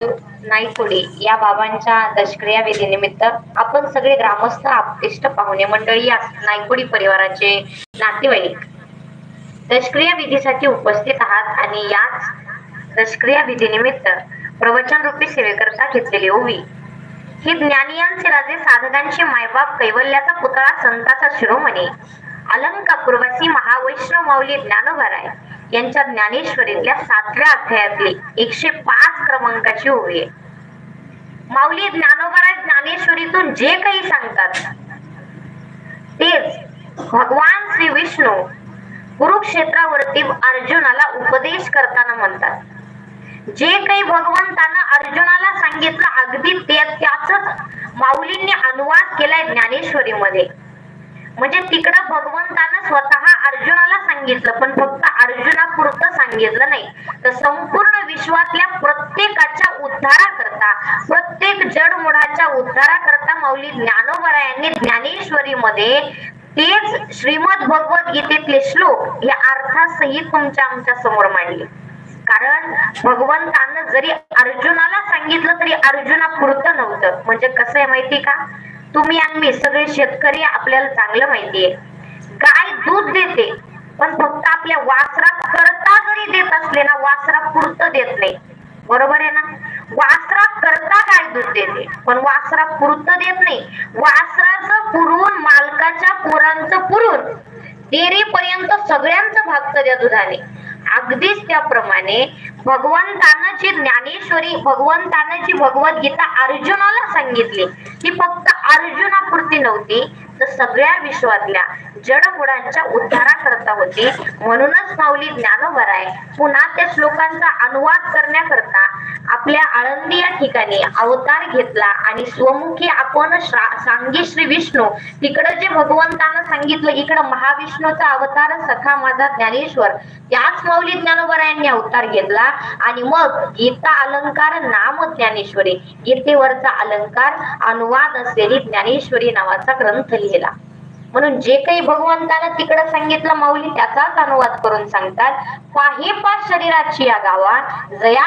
नाईकोडे या बाबांच्या दशक्रिया विधीनिमित्त आपण सगळे ग्रामस्थ आपतिष्ट पाहुणे मंडळी या नायकोडी परिवाराचे नातेवाईक दशक्रिया विधीसाठी उपस्थित आहात आणि याच दशक्रिया विधीनिमित्त प्रवचन रूपी सेवेकरता घेतलेली ओवी. हे ज्ञानियांचे राजे साधकांचे मायबाप कैवल्याचा पुतळा संताचा शिरोमणी अलंकापूर्वासी महावैष्णव माऊली ज्ञानोबाराय यांच्या ज्ञानेश्वरीतल्या सातव्या अध्यायातली एकशे पाच क्रमांकाची ओवी आहे. माऊली ज्ञानोबाराय ज्ञानेश्वरीतून जे काही सांगतात तेच भगवान श्री विष्णू कुरुक्षेत्रावरती अर्जुनाला उपदेश करताना म्हणतात. जे काही भगवंतानं अर्जुनाला सांगितलं अगदी ते त्याच माऊलींनी अनुवाद केलाय ज्ञानेश्वरीमध्ये. म्हणजे तिकडं भगवंतानं स्वतः अर्जुनाला सांगितलं पण फक्त अर्जुनापुरतं सांगितलं नाही. तर संपूर्ण विश्वातल्या उद्धाराकरता प्रत्येक जडमुडाच्या उद्धाराकरता माऊली ज्ञानोबरा यांनी ज्ञानेश्वरी मध्ये तेच श्रीमद भगवत गीतेतले श्लोक या अर्थासहित तुमच्या आमच्यासमोर मांडले. कारण भगवंतानं जरी अर्जुनाला सांगितलं तरी अर्जुना पुरतं नव्हतं. म्हणजे कसं आहे माहिती का? तुम्ही आणि मी सगळे शेतकरी आपल्याला चांगलं माहितीये गाय दूध देते पण फक्त आपल्या वासरा करता जरी देत असले ना वासरा पुरतं देत नाही. बरोबर आहे ना? वासरा करता काय दूध देते? पण वासरा पुरत देत नाही. वासराचं पुरून मालकाच्या पोरांचं पुरून डेअरीपर्यंत सगळ्यांचं भागतं त्या दुधाने. अगदीच त्याप्रमाणे भगवंतानं जी ज्ञानेश्वरी भगवंतानं जी भगवद्गीता अर्जुनाला सांगितली. ती फक्त अर्जुनापुरती नव्हती तर सगळ्या विश्वातल्या जडमुडांच्या उद्धाराकरता होती. म्हणूनच माऊली ज्ञानोबराय पुन्हा त्या श्लोकांचा अनुवाद करण्याकरता आपल्या आळंदी या ठिकाणी अवतार घेतला आणि स्वमुखी आपण सांगी श्री विष्णू तिकडं जे भगवंतानं सांगितलं इकडं महाविष्णूचा अवतार सखा माझा ज्ञानेश्वर त्याच माऊली ज्ञानोबरायांनी अवतार घेतला आणि मग गीता अलंकार नाम ज्ञानेश्वरी गीतेवरचा अलंकार अनुवाद असलेली ज्ञानेश्वरी नावाचा ग्रंथ लिहिला. म्हणून जे काही भगवंतानं तिकडं सांगितलं माऊली त्याचाच अनुवाद करून सांगतात पाहे पा शरीराची या गावा जया